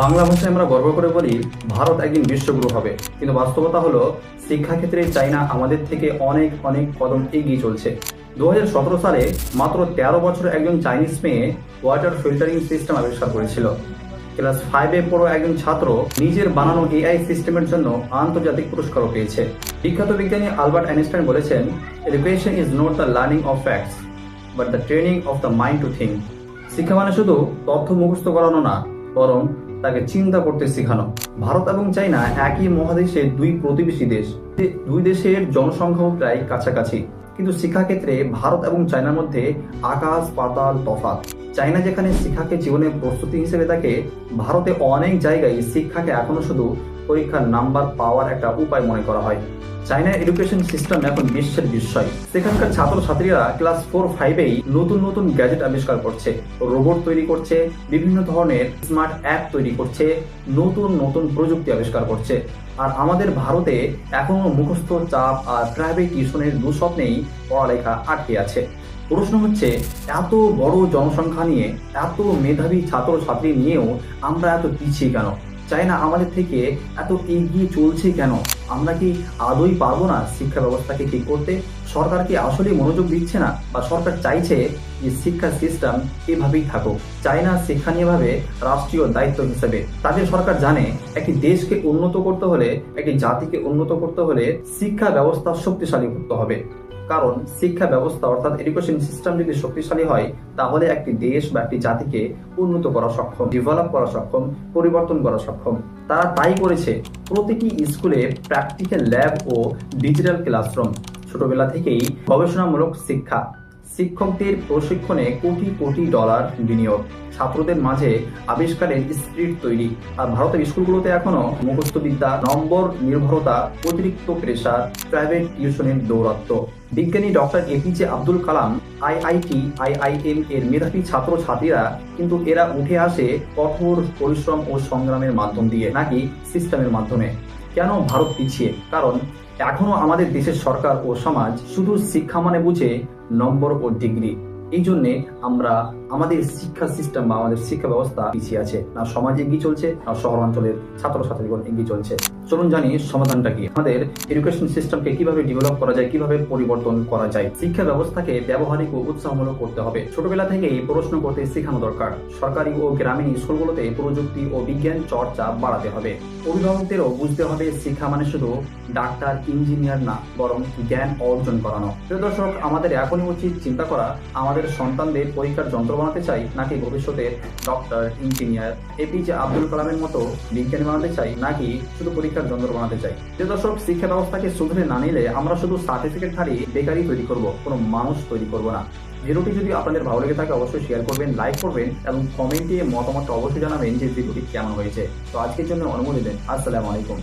বাংলা ভাষায় আমরা গর্ব করে বলি, ভারত একদিন বিশ্বগুরু হবে। কিন্তু বাস্তবতা হলো, শিক্ষাক্ষেত্রে চাইনা আমাদের থেকে অনেক অনেক কদম এগিয়ে চলছে। দু হাজার সতেরো সালে মাত্র তেরো বছর একজন চাইনিজ মেয়ে ওয়াটার ফিল্টারিং সিস্টেম আবিষ্কার করেছিল। ক্লাস ফাইভে পড়ো একজন ছাত্র নিজের বানানো এআই সিস্টেমের জন্য আন্তর্জাতিক পুরস্কারও পেয়েছে। বিখ্যাত বিজ্ঞানী আলবার্ট আইনস্টাইন বলেছেন education is not the learning of facts but the training of the mind to think শিক্ষা মানে শুধু তথ্য মুখস্থ করানো না, বরং তাকে চিন্তা করতে শেখানো। ভারত এবং চাইনা একই মহাদেশের দুই প্রতিবেশী দেশ। দুই দেশের জনসংখ্যাও প্রায় কাছাকাছি। কিন্তু শিক্ষাক্ষেত্রে ভারত এবং চায়নার মধ্যে আকাশ, পাতাল, তফাৎ। চায়না যেখানে শিক্ষাকে জীবনের প্রস্তুতি হিসেবে দেখে, ভারতে অনেক জায়গায় শিক্ষাকে এখনও শুধু পরীক্ষার নাম্বার পাওয়ার একটা উপায় মনে করা হয়। চায়নার এডুকেশন সিস্টেম এখন বিশ্বের বিস্ময়। সেখানকার ছাত্রছাত্রীরা ক্লাস ফোর ফাইভেই নতুন নতুন গ্যাজেট আবিষ্কার করছে, রোবট তৈরি করছে, বিভিন্ন ধরনের স্মার্ট অ্যাপ তৈরি করছে, নতুন নতুন প্রযুক্তি আবিষ্কার করছে। আর আমাদের ভারতে এখনও মুখস্থ চাপ আর প্রাইভেট টিউশনের দুঃস্বপ্নেই পড়ালেখা আটকে আছে। প্রশ্ন হচ্ছে, এত বড় জনসংখ্যা নিয়ে এত মেধাবী ছাত্রছাত্রী নিয়েও আমরা এত পিছিয়ে কেন? চাইনা আমাদের থেকে এত এগিয়ে চলছে কেন? আমরা কি আদৌ পারব না শিক্ষা ব্যবস্থাকে ঠিক করতে? সরকার কি আসলে মনোযোগ দিচ্ছে না? বা সরকার চাইছে যে শিক্ষা সিস্টেম এভাবেই থাকুক। চায়না শিক্ষা নিয়ে ভাবে রাষ্ট্রীয় দায়িত্ব হিসেবে। তাদের সরকার জানে একটি দেশকে উন্নত করতে হলে, একটি জাতিকে উন্নত করতে হলে শিক্ষা ব্যবস্থা শক্তিশালী করতে হবে। কারণ শিক্ষা ব্যবস্থা অর্থাৎ এডুকেশন সিস্টেম যদি শক্তিশালী হয়, তাহলে একটি দেশ বা একটি জাতিকে উন্নত করা সক্ষম ডেভেলপ করা সক্ষম, পরিবর্তন করা সক্ষম। তারা তাই করেছে প্রতিটি স্কুলে প্র্যাকটিক্যাল ল্যাব ও ডিজিটাল ক্লাসরুম ছোটবেলা থেকেই গবেষণামূলক শিক্ষা। শিক্ষকদের প্রশিক্ষণে কোটি কোটি ডলার বিনিয়োগ। ছাত্রদের মাঝে আবিষ্কারের স্পিরিট তৈরি। আর ভারতের স্কুলগুলোতে এখনও মুখস্থ বিদ্যা নম্বর নির্ভরতা, অতিরিক্ত প্রেশার, প্রাইভেট টিউশনের দৌরত্ব বিজ্ঞানী doctor APJ Abdul Kalam IIT, IIM এর মেধাবী ছাত্র ছাত্রীরা কিন্তু এরা উঠে আসে কঠোর পরিশ্রম ও সংগ্রামের মাধ্যম দিয়ে, নাকি সিস্টেমের মাধ্যমে। কেন ভারত পিছিয়ে? কারণ এখনও আমাদের দেশের সরকার ও সমাজ শুধু শিক্ষা মানে বুঝে নম্বর ও ডিগ্রি। এই জন্যে আমরা আমাদের শিক্ষা সিস্টেম বা আমাদের শিক্ষা ব্যবস্থা পিছিয়ে আছে। না সমাজ এগিয়ে চলছে না শহর অঞ্চলের ছাত্রছাত্রীগণ এগিয়ে চলছে। চলুন জানি সমাধানটা কি? আমাদের এডুকেশন সিস্টেমকে কীভাবে ডেভেলপ করা যায়, কীভাবে পরিবর্তন করা যায়? শিক্ষা ব্যবস্থাকে ব্যবহারিক ও উৎসাহমূলক করতে হবে। ছোটবেলা থেকেই প্রশ্ন করতে শেখানো দরকার। সরকারি ও গ্রামীণ স্কুলগুলোতে প্রযুক্তি ও বিজ্ঞান চর্চা বাড়াতে হবে। অভিভাবকদেরও বুঝতে হবে শিক্ষা মানে শুধু ডাক্তার, ইঞ্জিনিয়ার না, বরং জ্ঞান অর্জন করানো। প্রিয় দর্শক, আমাদের এখনই উচিত চিন্তা করা, আমাদের সন্তানদের পরীক্ষার যন্ত্র বানাতে চাই নাকি ভবিষ্যতের ডক্টর, ইঞ্জিনিয়ার এপিজে আব্দুল কালামের মতো বিজ্ঞানী বানাতে চাই নাকি শুধু পরীক্ষার যন্ত্র বানাতে চাই? প্রিয় দর্শক, শিক্ষা ব্যবস্থাকে শুধরে না নিলে আমরা শুধু সার্টিফিকেট ধারী বেকারি তৈরি করব, কোনো মানুষ তৈরি করব না। ভিডিওটি যদি আপনাদের ভালো লেগে থাকে অবশ্যই শেয়ার করবেন লাইক করবেন এবং কমেন্টে মতামতটা অবশ্যই জানাবেন যে ভিডিওটি কেমন হয়েছে। তো আজকের জন্য অনুমতি দেন। আসসালামু আলাইকুম।